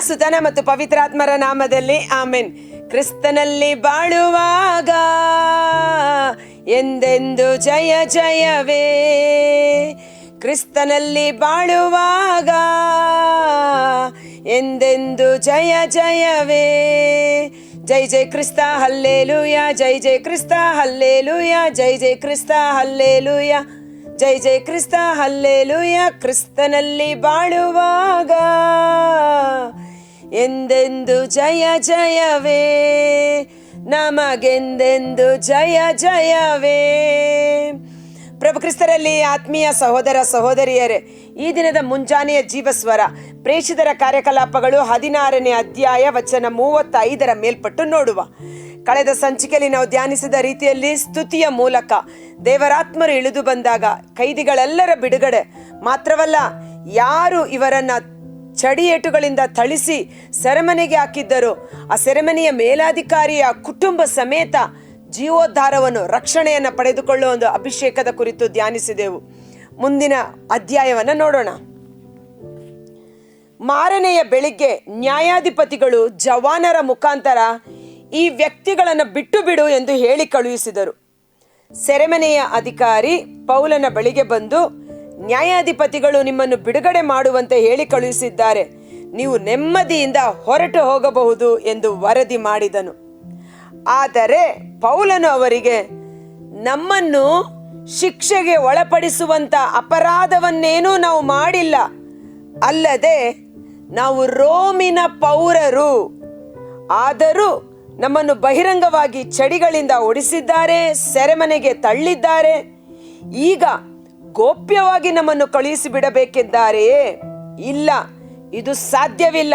ಸುತನ ಮತ್ತು ಪವಿತ್ರಾತ್ಮರ ನಾಮದಲ್ಲಿ ಆಮೆನ್. ಕ್ರಿಸ್ತನಲ್ಲಿ ಬಾಳುವಾಗ ಎಂದೆಂದು ಜಯ ಜಯವೇ. ಕ್ರಿಸ್ತನಲ್ಲಿ ಬಾಳುವಾಗ ಎಂದೆಂದು ಜಯ ಜಯವೇ. ಜೈ ಜೈ ಕ್ರಿಸ್ತ, ಹಲ್ಲೇಲುಯ. ಜೈ ಜೈ ಕ್ರಿಸ್ತ, ಹಲ್ಲೇಲುಯ. ಜೈ ಜೈ ಕ್ರಿಸ್ತ, ಹಲ್ಲೇಲುಯ. ಜೈ ಜೈ ಕ್ರಿಸ್ತ, ಹಲ್ಲೇಲುಯ. ಕ್ರಿಸ್ತನಲ್ಲಿ ಬಾಳುವಾಗ ಎಂದೆಂದು ಜಯ ಜಯವೇ? ನಮಗೆಂದೆಂದು ಜಯ ಜಯವೇ? ಪ್ರಭು ಕ್ರಿಸ್ತರಲ್ಲಿ ಆತ್ಮೀಯ ಸಹೋದರ ಸಹೋದರಿಯರೇ, ಈ ದಿನದ ಮುಂಜಾನೆಯ ಜೀವಸ್ವರ, ಪ್ರೇಷಿತರ ಕಾರ್ಯಕಲಾಪಗಳು ಹದಿನಾರನೇ ಅಧ್ಯಾಯ ವಚನ ಮೂವತ್ತೈದರ ಮೇಲ್ಪಟ್ಟು ನೋಡುವ. ಕಳೆದ ಸಂಚಿಕೆಯಲ್ಲಿ ನಾವು ಧ್ಯಾನಿಸಿದ ರೀತಿಯಲ್ಲಿ ಸ್ತುತಿಯ ಮೂಲಕ ದೇವರಾತ್ಮರು ಇಳಿದು ಬಂದಾಗ, ಕೈದಿಗಳೆಲ್ಲರ ಬಿಡುಗಡೆ ಮಾತ್ರವಲ್ಲ, ಯಾರು ಇವರನ್ನ ಚಡಿಯೇಟುಗಳಿಂದ ಥಳಿಸಿ ಸೆರೆಮನೆಗೆ ಹಾಕಿದ್ದರು. ಆ ಸೆರೆಮನೆಯ ಮೇಲಾಧಿಕಾರಿಯ ಕುಟುಂಬ ಸಮೇತ ಜೀವೋದ್ಧಾರವನ್ನು, ರಕ್ಷಣೆಯನ್ನು ಪಡೆದುಕೊಳ್ಳುವ ಒಂದು ಅಭಿಷೇಕದ ಕುರಿತು ಧ್ಯಾನಿಸಿದೆವು. ಮುಂದಿನ ಅಧ್ಯಾಯವನ್ನು ನೋಡೋಣ. ಮಾರನೆಯ ಬೆಳಿಗ್ಗೆ ನ್ಯಾಯಾಧಿಪತಿಗಳು ಜವಾನರ ಮುಖಾಂತರ ಈ ವ್ಯಕ್ತಿಗಳನ್ನು ಬಿಟ್ಟು ಬಿಡು ಎಂದು ಹೇಳಿ ಕಳುಹಿಸಿದರು. ಸೆರೆಮನೆಯ ಅಧಿಕಾರಿ ಪೌಲನ ಬಳಿಗೆ ಬಂದು ನ್ಯಾಯಾಧಿಪತಿಗಳು ನಿಮ್ಮನ್ನು ಬಿಡುಗಡೆ ಮಾಡುವಂತೆ ಹೇಳಿ ಕಳುಹಿಸಿದ್ದಾರೆ. ನೀವು ನೆಮ್ಮದಿಯಿಂದ ಹೊರಟು ಹೋಗಬಹುದು ಎಂದು ವರದಿ ಮಾಡಿದನು. ಆದರೆ ಪೌಲನು ಅವರಿಗೆ, ನಮ್ಮನ್ನು ಶಿಕ್ಷೆಗೆ ಒಳಪಡಿಸುವಂತ ಅಪರಾಧವನ್ನೇನೂ ನಾವು ಮಾಡಿಲ್ಲ. ಅಲ್ಲದೆ ನಾವು ರೋಮಿನ ಪೌರರು. ಆದರೂ ನಮ್ಮನ್ನು ಬಹಿರಂಗವಾಗಿ ಚಡಿಗಳಿಂದ ಓಡಿಸಿದ್ದಾರೆ, ಸೆರೆಮನೆಗೆ ತಳ್ಳಿದ್ದಾರೆ. ಈಗ ಗೋಪ್ಯವಾಗಿ ನಮ್ಮನ್ನು ಕಳುಹಿಸಿ ಬಿಡಬೇಕೆಂದಾರೆಯೇ ಇಲ್ಲ, ಇದು ಸಾಧ್ಯವಿಲ್ಲ.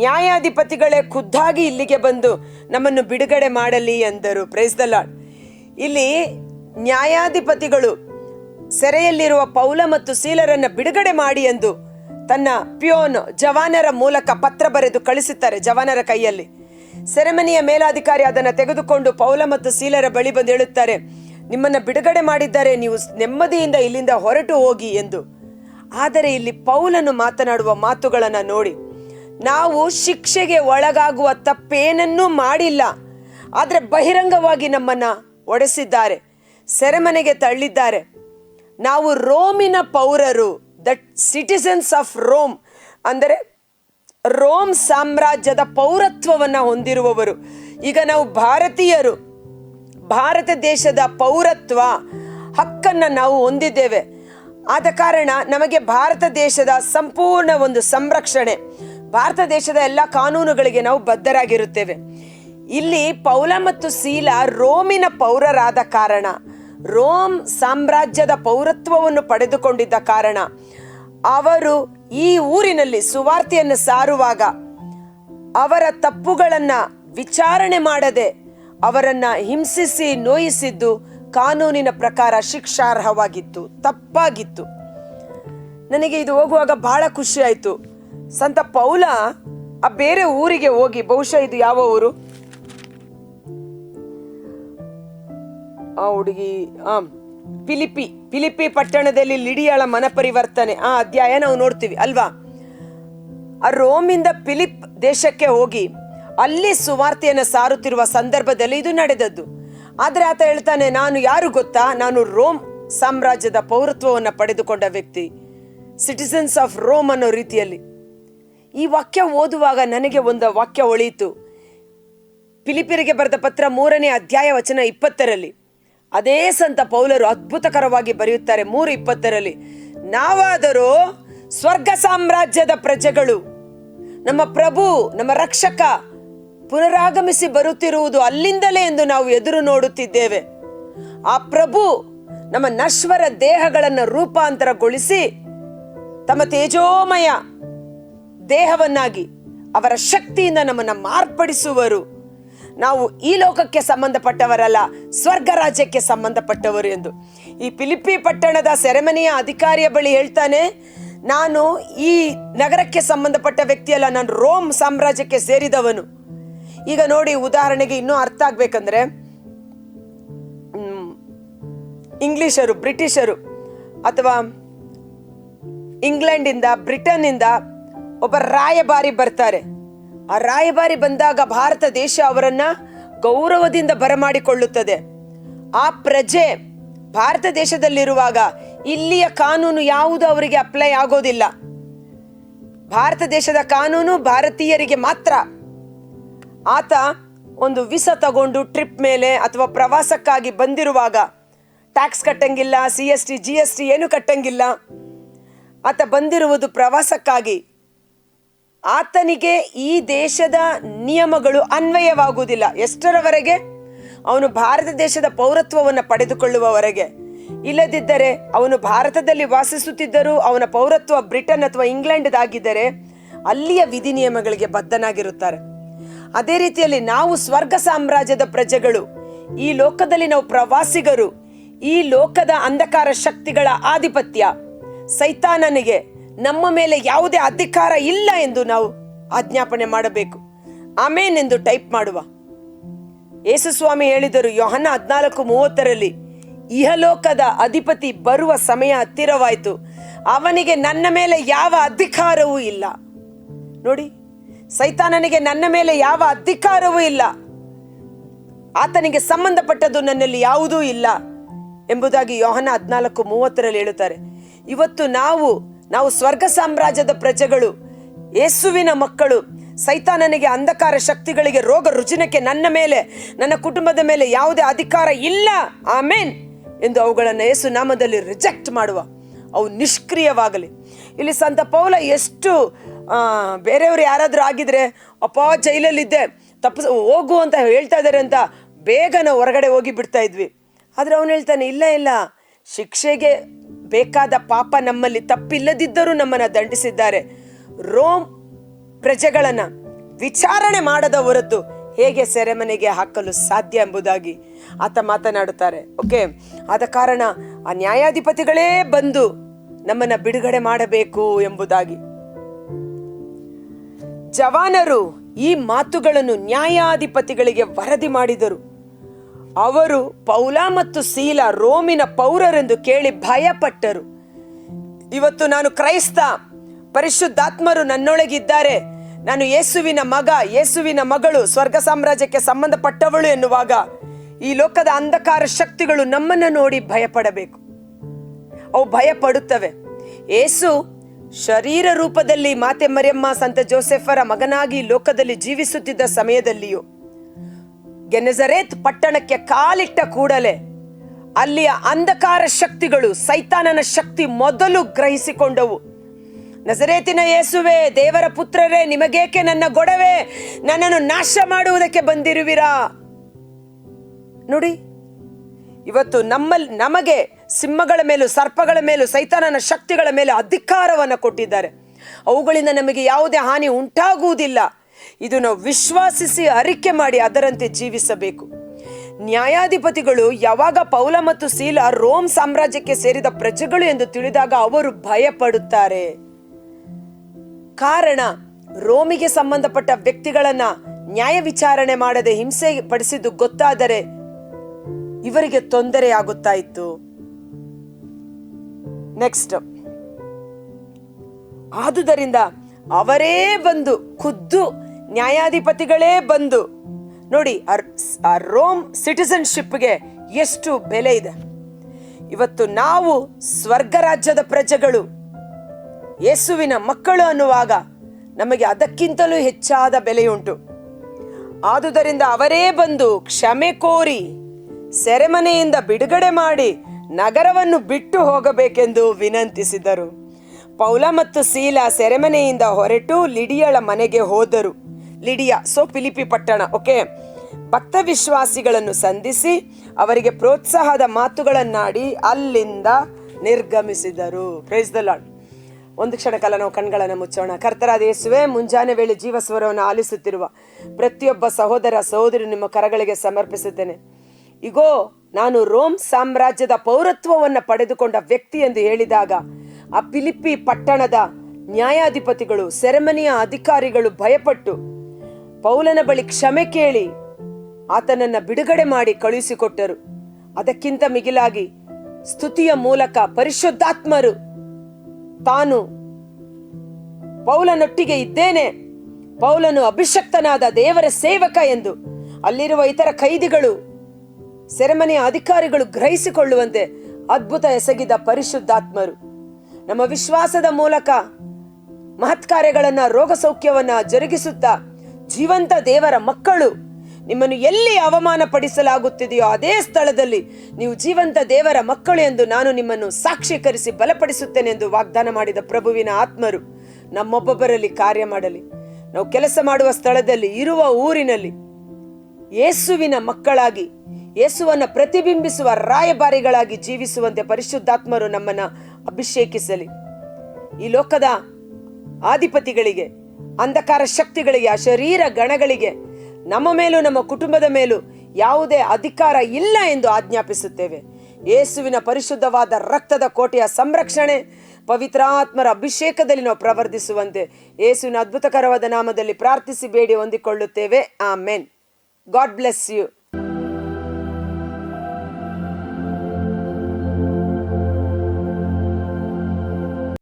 ನ್ಯಾಯಾಧಿಪತಿಗಳೇ ಖುದ್ದಾಗಿ ಇಲ್ಲಿಗೆ ಬಂದು ನಮ್ಮನ್ನು ಬಿಡುಗಡೆ ಮಾಡಲಿ ಎಂದರು. ಪ್ರೈಸ್ ದ ಲಾರ್ಡ್ ಇಲ್ಲಿ ನ್ಯಾಯಾಧಿಪತಿಗಳು ಸೆರೆಯಲ್ಲಿರುವ ಪೌಲ ಮತ್ತು ಸೀಲರನ್ನು ಬಿಡುಗಡೆ ಮಾಡಿ ಎಂದು ತನ್ನ ಪ್ಯೋನ್ ಜವಾನರ ಮೂಲಕ ಪತ್ರ ಬರೆದು ಕಳಿಸುತ್ತಾರೆ ಜವಾನರ ಕೈಯಲ್ಲಿ. ಸೆರೆಮನಿಯ ಮೇಲಾಧಿಕಾರಿ ಅದನ್ನು ತೆಗೆದುಕೊಂಡು ಪೌಲ ಮತ್ತು ಸೀಲರ ಬಳಿ ಬಂದು ಹೇಳುತ್ತಾರೆ ನಿಮ್ಮನ್ನ ಬಿಡುಗಡೆ ಮಾಡಿದ್ದಾರೆ, ನೀವು ನೆಮ್ಮದಿಯಿಂದ ಇಲ್ಲಿಂದ ಹೊರಟು ಹೋಗಿ ಎಂದು. ಆದರೆ ಇಲ್ಲಿ ಪೌಲನ್ನು ಮಾತನಾಡುವ ಮಾತುಗಳನ್ನು ನೋಡಿ. ನಾವು ಶಿಕ್ಷೆಗೆ ಒಳಗಾಗುವ ತಪ್ಪೇನನ್ನೂ ಮಾಡಿಲ್ಲ. ಆದರೆ ಬಹಿರಂಗವಾಗಿ ನಮ್ಮನ್ನು ಒಡೆಸಿದ್ದಾರೆ, ಸೆರೆಮನೆಗೆ ತಳ್ಳಿದ್ದಾರೆ. ನಾವು ರೋಮಿನ ಪೌರರು ದಟ್ ಸಿಟಿಸನ್ಸ್ ಆಫ್ ರೋಮ್, ಅಂದರೆ ರೋಮ್ ಸಾಮ್ರಾಜ್ಯದ ಪೌರತ್ವವನ್ನು ಹೊಂದಿರುವವರು. ಈಗ ನಾವು ಭಾರತೀಯರು. ಭಾರತ ದೇಶದ ಪೌರತ್ವ ಹಕ್ಕನ್ನು ನಾವು ಹೊಂದಿದ್ದೇವೆ. ಆದ ಕಾರಣ ನಮಗೆ ಭಾರತ ದೇಶದ ಸಂಪೂರ್ಣ ಒಂದು ಸಂರಕ್ಷಣೆ, ಭಾರತ ದೇಶದ ಎಲ್ಲ ಕಾನೂನುಗಳಿಗೆ ನಾವು ಬದ್ಧರಾಗಿರುತ್ತೇವೆ. ಇಲ್ಲಿ ಪೌಲ ಮತ್ತು ಸೀಲ ರೋಮಿನ ಪೌರರಾದ ಕಾರಣ, ರೋಮ್ ಸಾಮ್ರಾಜ್ಯದ ಪೌರತ್ವವನ್ನು ಪಡೆದುಕೊಂಡಿದ್ದ ಕಾರಣ, ಅವರು ಈ ಊರಿನಲ್ಲಿ ಸುವಾರ್ತೆಯನ್ನು ಸಾರುವಾಗ ಅವರ ತಪ್ಪುಗಳನ್ನು ವಿಚಾರಣೆ ಮಾಡದೆ ಅವರನ್ನ ಹಿಂಸಿಸಿ ನೋಯಿಸಿದ್ದು ಕಾನೂನಿನ ಪ್ರಕಾರ ಶಿಕ್ಷಾರ್ಹವಾಗಿತ್ತು, ತಪ್ಪಾಗಿತ್ತು. ನನಗೆ ಇದು ಹೋಗುವಾಗ ಬಹಳ ಖುಷಿ ಆಯಿತು. ಸಂತ ಪೌಲ, ಆ ಬೇರೆ ಊರಿಗೆ ಹೋಗಿ, ಬಹುಶಃ ಇದು ಯಾವ ಊರು? ಆ ಹುಡುಗಿ, ಆ ಪಿಲಿಪಿ ಪಿಲಿಪಿ ಪಟ್ಟಣದಲ್ಲಿ ಲಿಡಿಯಾಳ ಮನಪರಿವರ್ತನೆ. ಆ ಅಧ್ಯಾಯ ನಾವು ನೋಡ್ತೀವಿ, ಅಲ್ವಾ? ಆ ರೋಮಿಂದ ಫಿಲಿಪ್ ದೇಶಕ್ಕೆ ಹೋಗಿ ಅಲ್ಲಿ ಸುವಾರ್ತೆಯನ್ನು ಸಾರುತ್ತಿರುವ ಸಂದರ್ಭದಲ್ಲಿ ಇದು ನಡೆದದ್ದು. ಆದರೆ ಆತ ಹೇಳ್ತಾನೆ, ನಾನು ಯಾರು ಗೊತ್ತಾ? ನಾನು ರೋಮ್ ಸಾಮ್ರಾಜ್ಯದ ಪೌರತ್ವವನ್ನು ಪಡೆದುಕೊಂಡ ವ್ಯಕ್ತಿ. ಸಿಟಿಸನ್ಸ್ ಆಫ್ ರೋಮ್ ಅನ್ನೋ ರೀತಿಯಲ್ಲಿ. ಈ ವಾಕ್ಯ ಓದುವಾಗ ನನಗೆ ಒಂದು ವಾಕ್ಯ ಒಳಿಯಿತು. ಫಿಲಿಪಿಯರಿಗೆ ಬರೆದ ಪತ್ರ ಮೂರನೇ ಅಧ್ಯಾಯ ವಚನ ಇಪ್ಪತ್ತರಲ್ಲಿ. ಅದೇ ಸಂತ ಪೌಲರು ಅದ್ಭುತಕರವಾಗಿ ಬರೆಯುತ್ತಾರೆ, ಮೂರು ಇಪ್ಪತ್ತರಲ್ಲಿ. ನಾವಾದರೂ ಸ್ವರ್ಗ ಸಾಮ್ರಾಜ್ಯದ ಪ್ರಜೆಗಳು. ನಮ್ಮ ಪ್ರಭು, ನಮ್ಮ ರಕ್ಷಕ ಪುನರಾಗಮಿಸಿ ಬರುತ್ತಿರುವುದು ಅಲ್ಲಿಂದಲೇ ಎಂದು ನಾವು ಎದುರು ನೋಡುತ್ತಿದ್ದೇವೆ. ಆ ಪ್ರಭು ನಮ್ಮ ನಶ್ವರ ದೇಹಗಳನ್ನು ರೂಪಾಂತರಗೊಳಿಸಿ ತಮ್ಮ ತೇಜೋಮಯ ದೇಹವನ್ನಾಗಿ ಅವರ ಶಕ್ತಿಯಿಂದ ನಮ್ಮನ್ನು ಮಾರ್ಪಡಿಸುವರು. ನಾವು ಈ ಲೋಕಕ್ಕೆ ಸಂಬಂಧಪಟ್ಟವರಲ್ಲ, ಸ್ವರ್ಗ ರಾಜ್ಯಕ್ಕೆ ಸಂಬಂಧಪಟ್ಟವರು ಎಂದು. ಈ ಪಿಲಿಪಿ ಪಟ್ಟಣದ ಸೆರೆಮನೆಯ ಅಧಿಕಾರಿಯ ಬಳಿ ಹೇಳ್ತಾನೆ, ನಾನು ಈ ನಗರಕ್ಕೆ ಸಂಬಂಧಪಟ್ಟ ವ್ಯಕ್ತಿಯಲ್ಲ, ನಾನು ರೋಮ್ ಸಾಮ್ರಾಜ್ಯಕ್ಕೆ ಸೇರಿದವನು. ಈಗ ನೋಡಿ ಉದಾಹರಣೆಗೆ ಇನ್ನೂ ಅರ್ಥ ಆಗ್ಬೇಕಂದ್ರೆ ಇಂಗ್ಲಿಷರು, ಬ್ರಿಟಿಷರು ಅಥವಾ ಇಂಗ್ಲೆಂಡಿಂದ, ಬ್ರಿಟನ್ನಿಂದ ಒಬ್ಬ ರಾಯಭಾರಿ ಬರ್ತಾರೆ. ಆ ರಾಯಭಾರಿ ಬಂದಾಗ ಭಾರತ ದೇಶ ಅವರನ್ನ ಗೌರವದಿಂದ ಬರಮಾಡಿಕೊಳ್ಳುತ್ತದೆ. ಆ ಪ್ರಜೆ ಭಾರತ ದೇಶದಲ್ಲಿರುವಾಗ ಇಲ್ಲಿಯ ಕಾನೂನು ಯಾವುದು ಅವರಿಗೆ ಅಪ್ಲೈ ಆಗೋದಿಲ್ಲ. ಭಾರತ ದೇಶದ ಕಾನೂನು ಭಾರತೀಯರಿಗೆ ಮಾತ್ರ. ಆತ ಒಂದು ವಿಸ ತಗೊಂಡು ಟ್ರಿಪ್ ಮೇಲೆ ಅಥವಾ ಪ್ರವಾಸಕ್ಕಾಗಿ ಬಂದಿರುವಾಗ tax ಕಟ್ಟಂಗಿಲ್ಲ, C S T, G S T ಏನು ಕಟ್ಟಂಗಿಲ್ಲ. ಆತ ಬಂದಿರುವುದು ಪ್ರವಾಸಕ್ಕಾಗಿ. ಆತನಿಗೆ ಈ ದೇಶದ ನಿಯಮಗಳು ಅನ್ವಯವಾಗುವುದಿಲ್ಲ. ಎಷ್ಟರವರೆಗೆ? ಅವನು ಭಾರತ ದೇಶದ ಪೌರತ್ವವನ್ನು ಪಡೆದುಕೊಳ್ಳುವವರೆಗೆ. ಇಲ್ಲದಿದ್ದರೆ ಅವನು ಭಾರತದಲ್ಲಿ ವಾಸಿಸುತ್ತಿದ್ದರೂ ಅವನ ಪೌರತ್ವ ಬ್ರಿಟನ್ ಅಥವಾ ಇಂಗ್ಲೆಂಡ್ದಾಗಿದ್ದರೆ ಅಲ್ಲಿಯ ವಿಧಿ ನಿಯಮಗಳಿಗೆ ಬದ್ಧನಾಗಿರುತ್ತಾರೆ. ಅದೇ ರೀತಿಯಲ್ಲಿ ನಾವು ಸ್ವರ್ಗ ಸಾಮ್ರಾಜ್ಯದ ಪ್ರಜೆಗಳು, ಈ ಲೋಕದಲ್ಲಿ ನಾವು ಪ್ರವಾಸಿಗರು, ಈ ಲೋಕದ ಅಂಧಕಾರ ಶಕ್ತಿಗಳ ಆಧಿಪತ್ಯ. ಸೈತಾನನಿಗೆ ನಮ್ಮ ಮೇಲೆ ಯಾವುದೇ ಅಧಿಕಾರ ಇಲ್ಲ ಎಂದು ನಾವು ಆಜ್ಞಾಪನೆ ಮಾಡಬೇಕು. ಆಮೇನ್ ಎಂದು ಟೈಪ್ ಮಾಡುವ. ಯೇಸುಸ್ವಾಮಿ ಹೇಳಿದರು, ಯೋಹನ ಹದಿನಾಲ್ಕು ಮೂವತ್ತರಲ್ಲಿ, ಇಹಲೋಕದ ಅಧಿಪತಿ ಬರುವ ಸಮಯ ಹತ್ತಿರವಾಯಿತು. ಅವನಿಗೆ ನನ್ನ ಮೇಲೆ ಯಾವ ಅಧಿಕಾರವೂ ಇಲ್ಲ. ನೋಡಿ ಸೈತಾನನಿಗೆ ನನ್ನ ಮೇಲೆ ಯಾವ ಅಧಿಕಾರವೂ ಇಲ್ಲ. ಆತನಿಗೆ ಸಂಬಂಧಪಟ್ಟದ್ದು ನನ್ನಲ್ಲಿ ಯಾವುದೂ ಇಲ್ಲ ಎಂಬುದಾಗಿ ಯೋಹನ ಹದಿನಾಲ್ಕು ಮೂವತ್ತರಲ್ಲಿ ಹೇಳುತ್ತಾರೆ. ಇವತ್ತು ನಾವು ನಾವು ಸ್ವರ್ಗ ಸಾಮ್ರಾಜ್ಯದ ಪ್ರಜೆಗಳು, ಯೇಸುವಿನ ಮಕ್ಕಳು, ಸೈತಾನನಿಗೆ ಅಂಧಕಾರ ಶಕ್ತಿಗಳಿಗೆ ರೋಗ ರುಜಿನಕ್ಕೆ ನನ್ನ ಮೇಲೆ, ನನ್ನ ಕುಟುಂಬದ ಮೇಲೆ ಯಾವುದೇ ಅಧಿಕಾರ ಇಲ್ಲ. ಆಮೇನ್ ಎಂದು ಅವುಗಳನ್ನು ಯೇಸು ನಾಮದಲ್ಲಿ ರಿಜೆಕ್ಟ್ ಮಾಡುವ. ಅವು ನಿಷ್ಕ್ರಿಯವಾಗಲಿ. ಇಲ್ಲಿ ಸಂತ ಪೌಲ ಎಷ್ಟು ಬೇರೆಯವರು ಯಾರಾದರೂ ಆಗಿದ್ರೆ, ಅಪ್ಪ, ಜೈಲಲ್ಲಿದ್ದೆ ತಪ್ಪಿಸ ಹೋಗು ಅಂತ ಹೇಳ್ತಾ ಇದ್ದಾರೆ ಅಂತ ಬೇಗ ನಾವು ಹೊರಗಡೆ ಹೋಗಿ ಬಿಡ್ತಾ ಇದ್ವಿ. ಆದರೆ ಅವನು ಹೇಳ್ತಾನೆ, ಇಲ್ಲ ಇಲ್ಲ, ಶಿಕ್ಷೆಗೆ ಬೇಕಾದ ಪಾಪ ನಮ್ಮಲ್ಲಿ ತಪ್ಪಿಲ್ಲದಿದ್ದರೂ ನಮ್ಮನ್ನು ದಂಡಿಸಿದ್ದಾರೆ. ರೋಮ್ ಪ್ರಜೆಗಳನ್ನು ವಿಚಾರಣೆ ಮಾಡದ ಹೊರತು ಹೇಗೆ ಸೆರೆಮನೆಗೆ ಹಾಕಲು ಸಾಧ್ಯ ಎಂಬುದಾಗಿ ಆತ ಮಾತನಾಡುತ್ತಾರೆ. ಓಕೆ? ಆದ ಕಾರಣ ಆ ನ್ಯಾಯಾಧಿಪತಿಗಳೇ ಬಂದು ನಮ್ಮನ್ನು ಬಿಡುಗಡೆ ಮಾಡಬೇಕು ಎಂಬುದಾಗಿ. ಜವಾನರು ಈ ಮಾತುಗಳನ್ನು ನ್ಯಾಯಾಧಿಪತಿಗಳಿಗೆ ವರದಿ ಮಾಡಿದರು. ಅವರು ಪೌಲ ಮತ್ತು ಸೀಲ ರೋಮಿನ ಪೌರರೆಂದು ಕೇಳಿ ಭಯಪಟ್ಟರು. ಇವತ್ತು ನಾನು ಕ್ರೈಸ್ತ, ಪರಿಶುದ್ಧಾತ್ಮರು ನನ್ನೊಳಗಿದ್ದಾರೆ. ನಾನು ಯೇಸುವಿನ ಮಗ, ಯೇಸುವಿನ ಮಗಳು, ಸ್ವರ್ಗ ಸಾಮ್ರಾಜ್ಯಕ್ಕೆ ಸಂಬಂಧಪಟ್ಟವಳು ಎನ್ನುವಾಗ ಈ ಲೋಕದ ಅಂಧಕಾರ ಶಕ್ತಿಗಳು ನಮ್ಮನ್ನು ನೋಡಿ ಭಯಪಡಬೇಕು. ಅವು ಭಯ ಪಡುತ್ತವೆ ಏಸು ಶರೀರ ರೂಪದಲ್ಲಿ ಮಾತೆ ಮರಿಯಮ್ಮ ಸಂತ ಜೋಸೆಫರ ಮಗನಾಗಿ ಲೋಕದಲ್ಲಿ ಜೀವಿಸುತ್ತಿದ್ದ ಸಮಯದಲ್ಲಿಯೂ ಗೆನೆಜರೇತ್ ಪಟ್ಟಣಕ್ಕೆ ಕಾಲಿಟ್ಟ ಕೂಡಲೇ ಅಲ್ಲಿಯ ಅಂಧಕಾರ ಶಕ್ತಿಗಳು ಸೈತಾನನ ಶಕ್ತಿ ಮೊದಲು ಗ್ರಹಿಸಿಕೊಂಡವು. ನಜರೇತಿನ ಯೇಸುವೆ, ದೇವರ ಪುತ್ರರೇ, ನಿಮಗೇಕೆ ನನ್ನ ಗೊಡವೆ? ನನ್ನನ್ನು ನಾಶ ಮಾಡುವುದಕ್ಕೆ ಬಂದಿರುವಿರಾ? ನೋಡಿ, ಇವತ್ತು ನಮ್ಮಲ್ಲಿ ನಮಗೆ ಸಿಂಹಗಳ ಮೇಲೂ ಸರ್ಪಗಳ ಮೇಲೂ ಸೈತಾನನ ಶಕ್ತಿಗಳ ಮೇಲೆ ಅಧಿಕಾರವನ್ನು ಕೊಟ್ಟಿದ್ದಾರೆ. ಅವುಗಳಿಂದ ನಮಗೆ ಯಾವುದೇ ಹಾನಿ ಉಂಟಾಗುವುದಿಲ್ಲ. ಇದು ನಾವು ವಿಶ್ವಾಸಿಸಿ ಅರಿಕೆ ಮಾಡಿ ಅದರಂತೆ ಜೀವಿಸಬೇಕು. ನ್ಯಾಯಾಧಿಪತಿಗಳು ಯಾವಾಗ ಪೌಲ ಮತ್ತು ಸೀಲ ರೋಮ್ ಸಾಮ್ರಾಜ್ಯಕ್ಕೆ ಸೇರಿದ ಪ್ರಜೆಗಳು ಎಂದು ತಿಳಿದಾಗ ಅವರು ಭಯಪಡುತ್ತಾರೆ. ಕಾರಣ, ರೋಮಿಗೆ ಸಂಬಂಧಪಟ್ಟ ವ್ಯಕ್ತಿಗಳನ್ನ ನ್ಯಾಯ ವಿಚಾರಣೆ ಮಾಡದೆ ಹಿಂಸೆ ಪಡಿಸಿದ್ದು ಗೊತ್ತಾದರೆ ಇವರಿಗೆ ತೊಂದರೆ ಆಗುತ್ತಾ ಇತ್ತು ನೆಕ್ಸ್ಟ್ ಆದುದರಿಂದ ಅವರೇ ಬಂದು, ಖುದ್ದು ನ್ಯಾಯಾಧಿಪತಿಗಳೇ ಬಂದು, ನೋಡಿ ಆ- ರೋಮ್ ಸಿಟಿಸನ್ಶಿಪ್ಗೆ ಎಷ್ಟು ಬೆಲೆ ಇದೆ. ಇವತ್ತು ನಾವು ಸ್ವರ್ಗ ರಾಜ್ಯದ ಪ್ರಜೆಗಳು, ಯೇಸುವಿನ ಮಕ್ಕಳು ಅನ್ನುವಾಗ ನಮಗೆ ಅದಕ್ಕಿಂತಲೂ ಹೆಚ್ಚಾದ ಬೆಲೆಯುಂಟು. ಆದುದರಿಂದ ಅವರೇ ಬಂದು ಕ್ಷಮೆ ಕೋರಿ, ಸೆರೆಮನೆಯಿಂದ ಬಿಡುಗಡೆ ಮಾಡಿ ನಗರವನ್ನು ಬಿಟ್ಟು ಹೋಗಬೇಕೆಂದು ವಿನಂತಿಸಿದರು. ಪೌಲ ಮತ್ತು ಸೀಲ ಸೆರೆಮನೆಯಿಂದ ಹೊರಟು ಲಿಡಿಯಳ ಮನೆಗೆ ಹೋದರು. ಲಿಡಿಯಾ, ಸೊ ಪಿಲಿಪಿ ಪಟ್ಟಣ, ಓಕೆ? ಭಕ್ತ ವಿಶ್ವಾಸಿಗಳನ್ನು ಸಂಧಿಸಿ ಅವರಿಗೆ ಪ್ರೋತ್ಸಾಹದ ಮಾತುಗಳನ್ನಾಡಿ ಅಲ್ಲಿಂದ ನಿರ್ಗಮಿಸಿದರು. ಪ್ರೈಸ್ ದ ಲಾರ್ಡ್ ಒಂದು ಕ್ಷಣ ಕಾಲ ನಾವು ಕಣ್ಗಳನ್ನು ಮುಚ್ಚೋಣ. ಕರ್ತರಾದ ಯೇಸುವೆ, ಮುಂಜಾನೆ ವೇಳೆ ಜೀವಸ್ವರವನ್ನು ಆಲಿಸುತ್ತಿರುವ ಪ್ರತಿಯೊಬ್ಬ ಸಹೋದರ ಸಹೋದರಿ ನಿಮ್ಮ ಕರಗಳಿಗೆ ಸಮರ್ಪಿಸುತ್ತೇನೆ. ಇಗೋ ನಾನು ರೋಮ್ ಸಾಮ್ರಾಜ್ಯದ ಪೌರತ್ವವನ್ನು ಪಡೆದುಕೊಂಡ ವ್ಯಕ್ತಿ ಎಂದು ಹೇಳಿದಾಗ, ಆ ಫಿಲಿಪ್ಪಿ ಪಟ್ಟಣದ ನ್ಯಾಯಾಧಿಪತಿಗಳು, ಸೆರೆಮನಿಯ ಅಧಿಕಾರಿಗಳು ಭಯಪಟ್ಟು ಪೌಲನ ಬಳಿ ಕ್ಷಮೆ ಕೇಳಿ ಆತನನ್ನ ಬಿಡುಗಡೆ ಮಾಡಿ ಕಳುಹಿಸಿಕೊಟ್ಟರು. ಅದಕ್ಕಿಂತ ಮಿಗಿಲಾಗಿ ಸ್ತುತಿಯ ಮೂಲಕ ಪರಿಶುದ್ಧಾತ್ಮರು ತಾನು ಪೌಲನೊಟ್ಟಿಗೆ ಇದ್ದೇನೆ, ಪೌಲನು ಅಭಿಷಕ್ತನಾದ ದೇವರ ಸೇವಕ ಎಂದು ಅಲ್ಲಿರುವ ಇತರ ಖೈದಿಗಳು ಸೆರೆಮನೆಯ ಅಧಿಕಾರಿಗಳು ಗ್ರಹಿಸಿಕೊಳ್ಳುವಂತೆ ಅದ್ಭುತ ಎಸಗಿದ ಪರಿಶುದ್ಧಾತ್ಮರು. ನಮ್ಮ ವಿಶ್ವಾಸದ ಮೂಲಕ ಮಹತ್ಕಾರ್ಯಗಳನ್ನ ರೋಗ ಸೌಖ್ಯವನ್ನ ಜರುಗಿಸುತ್ತಾ ಜೀವಂತ ದೇವರ ಮಕ್ಕಳು ನಿಮ್ಮನ್ನು ಎಲ್ಲಿ ಅವಮಾನ ಪಡಿಸಲಾಗುತ್ತಿದೆಯೋ ಅದೇ ಸ್ಥಳದಲ್ಲಿ ನೀವು ಜೀವಂತ ದೇವರ ಮಕ್ಕಳು ಎಂದು ನಾನು ನಿಮ್ಮನ್ನು ಸಾಕ್ಷೀಕರಿಸಿ ಬಲಪಡಿಸುತ್ತೇನೆ ಎಂದು ವಾಗ್ದಾನ ಮಾಡಿದ ಪ್ರಭುವಿನ ಆತ್ಮರು ನಮ್ಮೊಬ್ಬೊಬ್ಬರಲ್ಲಿ ಕಾರ್ಯ ಮಾಡಲಿ. ನಾವು ಕೆಲಸ ಮಾಡುವ ಸ್ಥಳದಲ್ಲಿ, ಇರುವ ಊರಿನಲ್ಲಿ, ಯೇಸುವಿನ ಮಕ್ಕಳಾಗಿ ಯೇಸುವನ್ನ ಪ್ರತಿಬಿಂಬಿಸುವ ರಾಯಭಾರಿಗಳಾಗಿ ಜೀವಿಸುವಂತೆ ಪರಿಶುದ್ಧಾತ್ಮರು ನಮ್ಮನ್ನು ಅಭಿಷೇಕಿಸಲಿ. ಈ ಲೋಕದ ಆಧಿಪತಿಗಳಿಗೆ, ಅಂಧಕಾರ ಶಕ್ತಿಗಳಿಗೆ ಆ ಶರೀರ ಗಣಗಳಿಗೆ, ನಮ್ಮ ಮೇಲೂ, ನಮ್ಮ ಕುಟುಂಬದ ಮೇಲೂ ಯಾವುದೇ ಅಧಿಕಾರ ಇಲ್ಲ ಎಂದು ಆಜ್ಞಾಪಿಸುತ್ತೇವೆ. ಯೇಸುವಿನ ಪರಿಶುದ್ಧವಾದ ರಕ್ತದ ಕೋಟೆಯ ಸಂರಕ್ಷಣೆ, ಪವಿತ್ರಾತ್ಮರ ಅಭಿಷೇಕದಲ್ಲಿ ನಾವು ಪ್ರವರ್ಧಿಸುವಂತೆ ಯೇಸುವಿನ ಅದ್ಭುತಕರವಾದ ನಾಮದಲ್ಲಿ ಪ್ರಾರ್ಥಿಸಿ ಬೇಡಿ ಹೊಂದಿಕೊಳ್ಳುತ್ತೇವೆ. ಆ ಮೆನ್ ಗಾಡ್ ಬ್ಲೆಸ್ ಯು.